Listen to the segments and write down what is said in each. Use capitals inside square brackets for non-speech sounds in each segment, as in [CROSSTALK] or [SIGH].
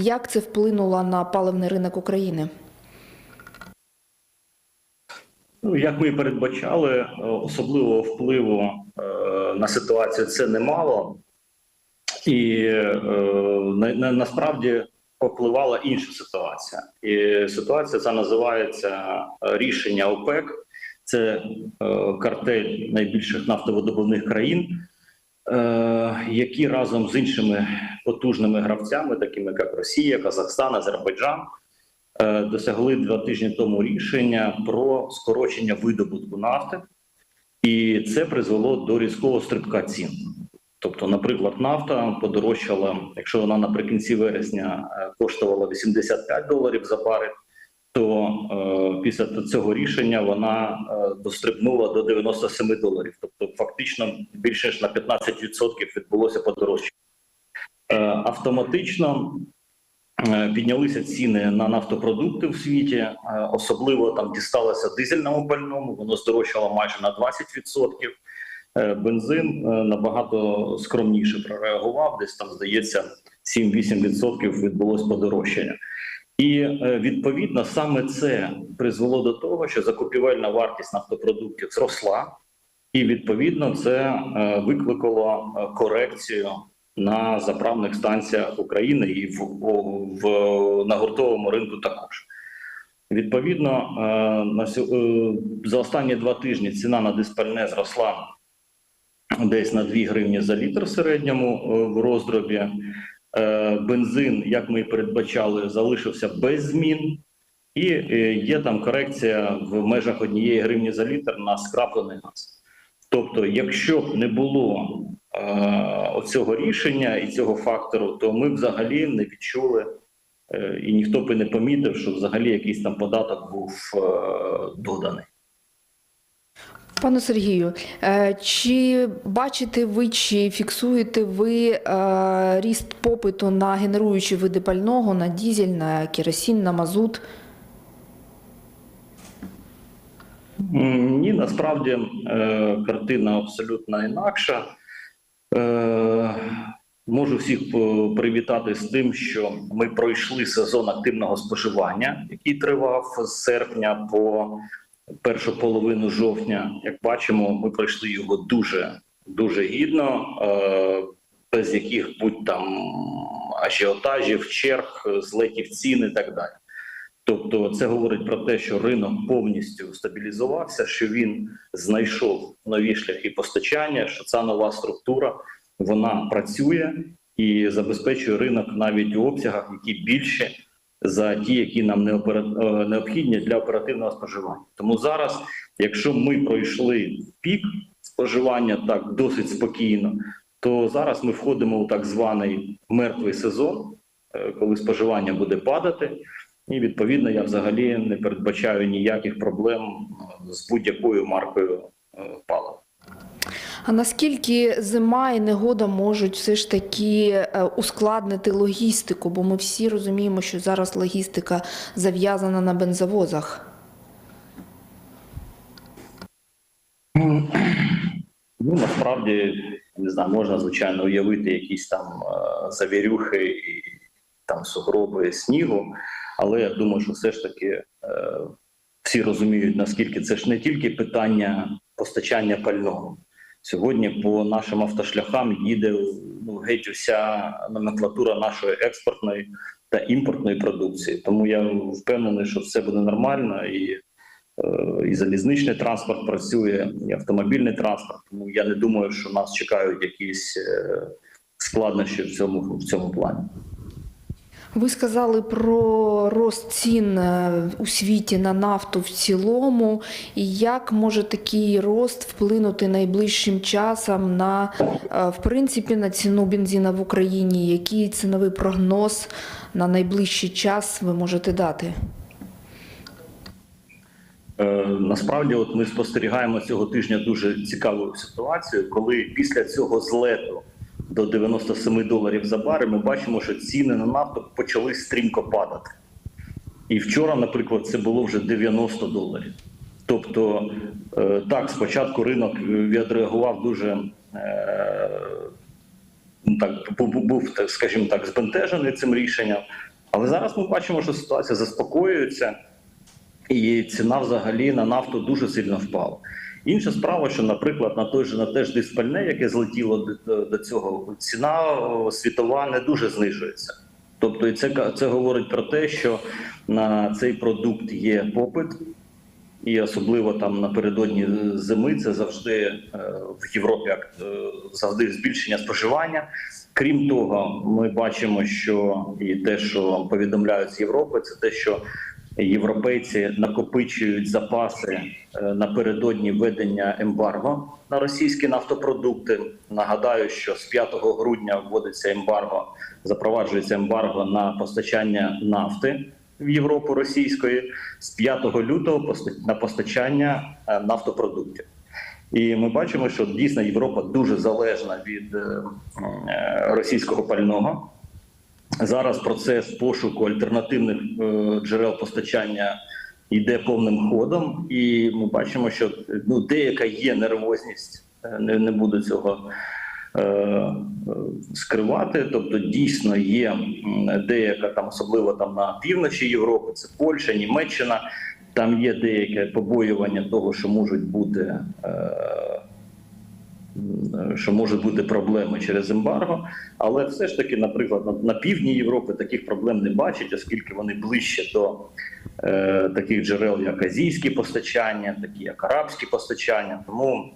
Як це вплинуло на паливний ринок України? Ну, як ми і передбачали, е, особливого впливу е, на ситуацію це не мало, і е, на, на, насправді попливала інша ситуація. І ситуація ця називається рішення ОПЕК. Це картель найбільших нафтовидобувних країн, які разом з іншими потужними гравцями, такими як Росія, Казахстан, Азербайджан, е, досягли два тижні тому рішення про скорочення видобутку нафти, і це призвело до різкого стрибка цін. Тобто, наприклад, нафта подорожчала, якщо вона наприкінці вересня е, коштувала 85 доларів за барель, то е, після цього рішення вона е, дострибнула до 97 доларів. Тобто, фактично більше ніж на 15% відбулося подорожчання. Е, автоматично Е, Піднялися ціни на нафтопродукти в світі, е, особливо там дісталося дизельному пальному, воно здорожчало майже на 20%. Е, Бензин е, набагато скромніше прореагував, десь там здається 7-8% відбулось подорожчання. І е, відповідно саме це призвело до того, що закупівельна вартість нафтопродуктів зросла, і відповідно це е, викликало е, корекцію на заправних станціях України і в, в, на гуртовому ринку також. Відповідно, на за останні два тижні ціна на диспальне зросла десь на 2 гривні за літр в середньому в роздробі. Е, Бензин, як ми і передбачали, залишився без змін, і е, є там корекція в межах однієї гривні за літр на скраплений газ. Тобто, якщо б не було е, оцього рішення і цього фактору, то ми взагалі не відчули і ніхто б і не помітив, що взагалі якийсь там податок був доданий. Пане Сергію, е, чи бачите ви, чи фіксуєте ви е, ріст попиту на генеруючі види пального, на дізель, на керосин, на мазут? Ні, насправді е, картина абсолютно інакша. Можу всіх привітати з тим, що ми пройшли сезон активного споживання, який тривав з серпня по першу половину жовтня. Як бачимо, ми пройшли його дуже дуже гідно, е, без яких будь там ажіотажів, черг, злетів цін і так далі. Тобто, це говорить про те, що ринок повністю стабілізувався, що він знайшов нові шляхи постачання, що ця нова структура вона працює і забезпечує ринок навіть у обсягах, які більше за ті, які нам е, необхідні для оперативного споживання. Тому зараз, якщо ми пройшли пік споживання так досить спокійно, то зараз ми входимо у так званий мертвий сезон, е, коли споживання буде падати. І відповідно я взагалі не передбачаю ніяких проблем е, з будь-якою маркою палива. А наскільки зима і негода можуть все ж таки е, ускладнити логістику? Бо ми всі розуміємо, що зараз логістика зав'язана на бензовозах. [CLEARS THROAT] Ну насправді не знаю, можна звичайно уявити якісь там е, завірюхи і там сугроби снігу, але я думаю, що все ж таки е, всі розуміють, наскільки це ж не тільки питання постачання пального. Сьогодні по нашим автошляхам їде ну, геть уся номенклатура нашої експортної та імпортної продукції. Тому я впевнений, що все буде нормально і, е, і залізничний транспорт працює, і автомобільний транспорт. Тому я не думаю, що нас чекають якісь е, складнощі в цьому в цьому плані. Ви сказали про рост цін е, у світі на нафту в цілому, і як може такий рост вплинути найближчим часом на е, в принципі на ціну бензина в Україні? Який ціновий прогноз на найближчий час ви можете дати? Е, Насправді, от ми спостерігаємо цього тижня дуже цікаву ситуацію, коли після цього злету до 97 доларів за барель ми бачимо, що ціни на нафту почали стрімко падати. І вчора, наприклад, це було вже 90 доларів. Тобто, е, так, спочатку ринок відреагував дуже е, ну, так, бу- бу- був, скажімо так, збентежений цим рішенням. Але зараз ми бачимо, що ситуація заспокоюється, і ціна взагалі на нафту дуже сильно впала. Інша справа, що, наприклад, на той же на те ж диспальне, яке злетіло до, цього, ціна світова не дуже знижується. Тобто, і це це говорить про те, що на цей продукт є попит, і особливо там напередодні зими це завжди е, в Європі е, завжди збільшення споживання. Крім того, ми бачимо, що і те, що повідомляють з Європи, це те, що європейці накопичують запаси е, напередодні введення ембарго на російські нафтопродукти. Нагадаю, що з 5 грудня вводиться ембарго, запроваджується ембарго на постачання нафти в Європу російської з 5 лютого на постачання е, нафтопродуктів. І ми бачимо, що дійсно Європа дуже залежна від е, російського пального. Зараз процес пошуку альтернативних е, джерел постачання йде повним ходом, і ми бачимо, що ну, деяка є нервозність, е, не, не буду цього е, скривати. Тобто, дійсно є деяка там, особливо там на півночі Європи, це Польща, Німеччина. Там є деяке побоювання того, що можуть бути. Е, що можуть бути проблеми через ембарго, але все ж таки, наприклад, на, на півдні Європи таких проблем не бачать, оскільки вони ближче до е, таких джерел, як азійські постачання, такі як арабські постачання. Тому,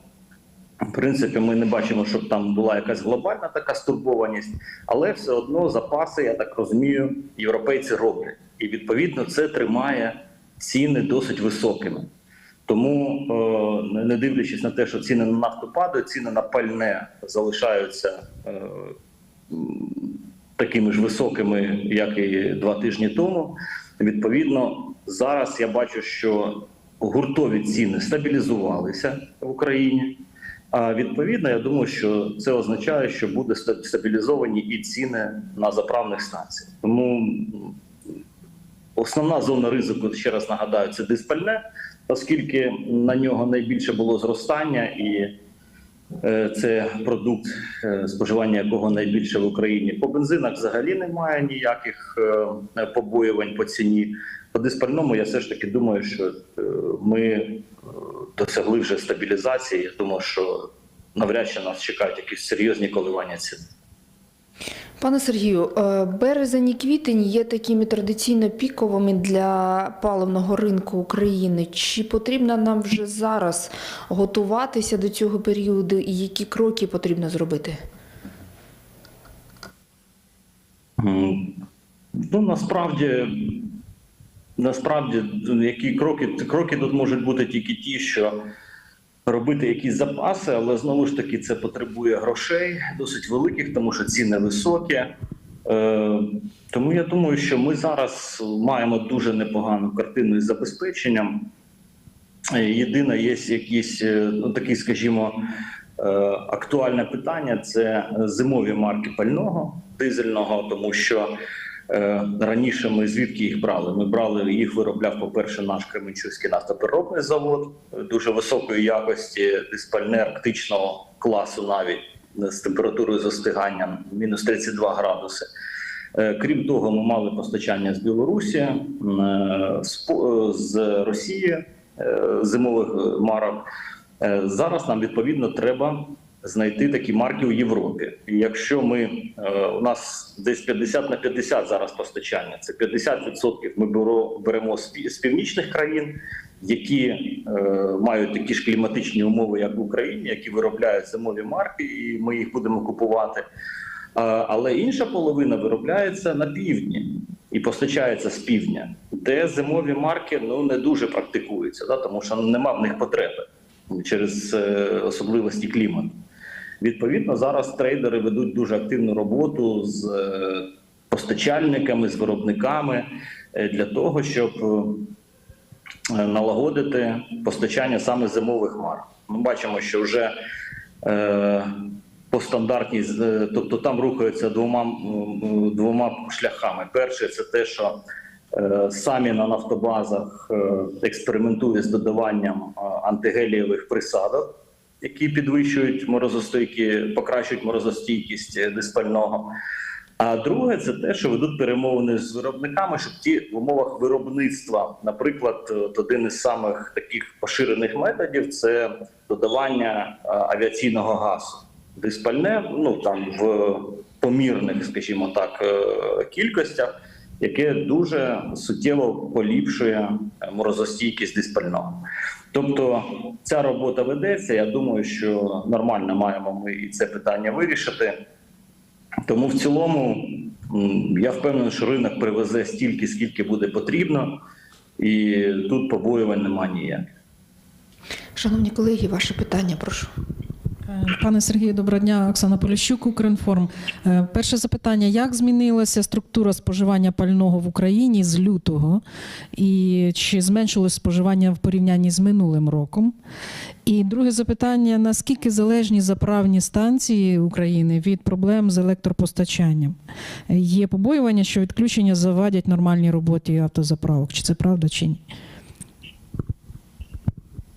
в принципі, ми не бачимо, щоб там була якась глобальна така стурбованість, але все одно запаси, я так розумію, європейці роблять, і відповідно це тримає ціни досить високими. Тому, е, не- дивлячись на те, що ціни на нафту падають, ціни на пальне залишаються е, такими ж високими, як і два тижні тому. Відповідно, зараз я бачу, що гуртові ціни стабілізувалися в Україні. А відповідно, я думаю, що це означає, що буде стабілізовані і ціни на заправних станціях. Тому Основна зона ризику, ще раз нагадаю, це диспальне, оскільки на нього найбільше було зростання, і е, це продукт, е, споживання якого найбільше в Україні. По бензинах взагалі немає ніяких е, побоювань по ціні. По диспальному я все ж таки думаю, що ми досягли вже стабілізації. Я думаю, що навряд чи нас чекають якісь серйозні коливання цін. Пане Сергію, е, березень і квітень є такими традиційно піковими для паливного ринку України. Чи потрібно нам вже зараз готуватися до цього періоду і які кроки потрібно зробити? Ну насправді, насправді, які кроки, кроки тут можуть бути тільки ті, що робити якісь запаси, але знову ж таки це потребує грошей досить великих, тому що ціни високі. Е, тому я думаю, що ми зараз маємо дуже непогану картину із забезпеченням. Е, Єдине, є якісь е, ну такі, скажімо, актуальне питання це зимові марки пального дизельного, тому що раніше ми звідки їх брали? Ми брали їх, виробляв, по-перше, наш Кременчуцький нафтопереробний завод е, дуже високої якості, диспальне арктичного класу, навіть е, з температурою застигання мінус 32 градуси. Е, Крім того, ми мали постачання з Білорусі, е, з е, Росії е, зимових е, марок. Е, Зараз нам відповідно треба знайти такі марки у Європі. І якщо ми е, у нас десь 50 на 50 зараз постачання, це 50% ми беремо з північних країн, які е, мають такі ж кліматичні умови, як в Україні, які виробляють зимові марки, і ми їх будемо купувати. Але інша половина виробляється на півдні і постачається з півдня, де зимові марки ну не дуже практикуються, да, тому що нема в них потреби через е, особливості клімату. Відповідно, зараз трейдери ведуть дуже активну роботу з е, постачальниками, з виробниками е, для того, щоб е, налагодити постачання саме зимових марок. Ми бачимо, що вже по стандартній, тобто там рухаються двома, двома шляхами. Перше, це те, що самі на нафтобазах експериментують з додаванням антигелієвих присадок, які підвищують морозостойкі, покращують морозостійкість е, диспального. А друге, це те, що ведуть перемовини з виробниками, щоб ті в умовах виробництва, наприклад, один із самих таких поширених методів це додавання авіаційного газу. Диспальне, ну там в помірних, скажімо так, е, кількостях, яке дуже суттєво поліпшує морозостійкість диспального. Тобто ця робота ведеться. Я думаю, що нормально маємо ми і це питання вирішити. Тому в цілому я впевнений, що ринок привезе стільки, скільки буде потрібно, і тут побоювань немає ніяких. Шановні колеги, ваше питання, прошу. Е, Пане Сергію, доброго дня. Оксана Поліщук, Укрінформ. Е, Перше запитання: як змінилася структура споживання пального в Україні з лютого, і чи зменшилось споживання в порівнянні з минулим роком? І друге запитання: наскільки залежні заправні станції України від проблем з електропостачанням? Є побоювання, що відключення завадять нормальній роботі автозаправок? Чи це правда, чи ні?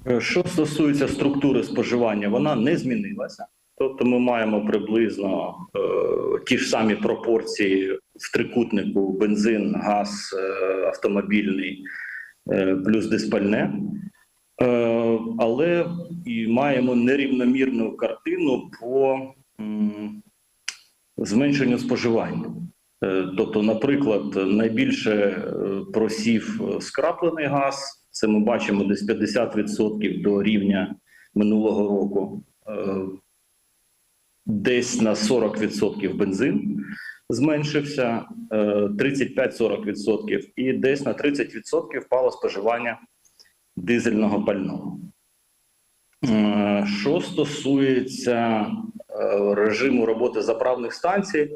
Е, Що стосується структури споживання, вона не змінилася. Тобто ми маємо приблизно е, ті ж самі пропорції в трикутнику: бензин, газ, е, автомобільний е, плюс диспальне. Е, але і маємо нерівномірну картину по м, зменшенню споживання. Е, Тобто, наприклад, найбільше е, просів е, скраплений газ. Це ми бачимо десь 50% до рівня минулого року. Е, Десь на 40% бензин зменшився, е, 35-40%, і десь на 30% впало споживання дизельного пального. Е, Що стосується е, режиму роботи заправних станцій,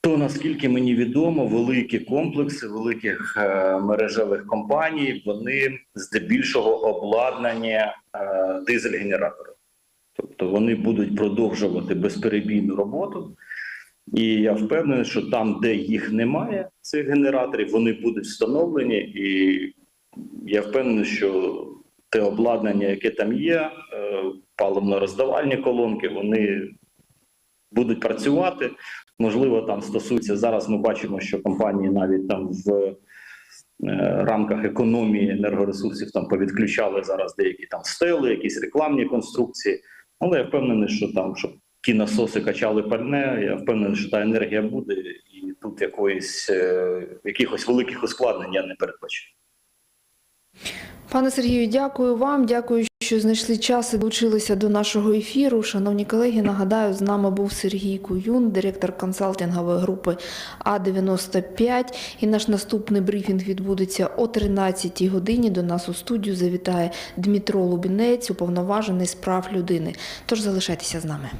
то наскільки мені відомо, великі комплекси великих е, мережевих компаній вони здебільшого обладнані е, дизель-генераторами. Тобто вони будуть продовжувати безперебійну роботу. І я впевнений, що там, де їх немає, цих генераторів, вони будуть встановлені. І я впевнений, що те обладнання, яке там є, е, паливно-роздавальні колонки, вони будуть працювати. Можливо, там стосується зараз. Ми бачимо, що компанії навіть там в е, рамках економії енергоресурсів там повідключали зараз деякі там стели, якісь рекламні конструкції. Але я впевнений, що там, щоб ті насоси качали пальне, я впевнений, що та енергія буде, і тут якоїсь е, якихось великих ускладнень я не передбачаю. Пане Сергію, дякую вам. Дякую, що знайшли час і долучилися до нашого ефіру. Шановні колеги, нагадаю, з нами був Сергій Куюн, директор консалтингової групи А95. І наш наступний брифінг відбудеться о 13 годині. До нас у студію завітає Дмитро Лубінець, уповноважений з прав людини. Тож залишайтеся з нами.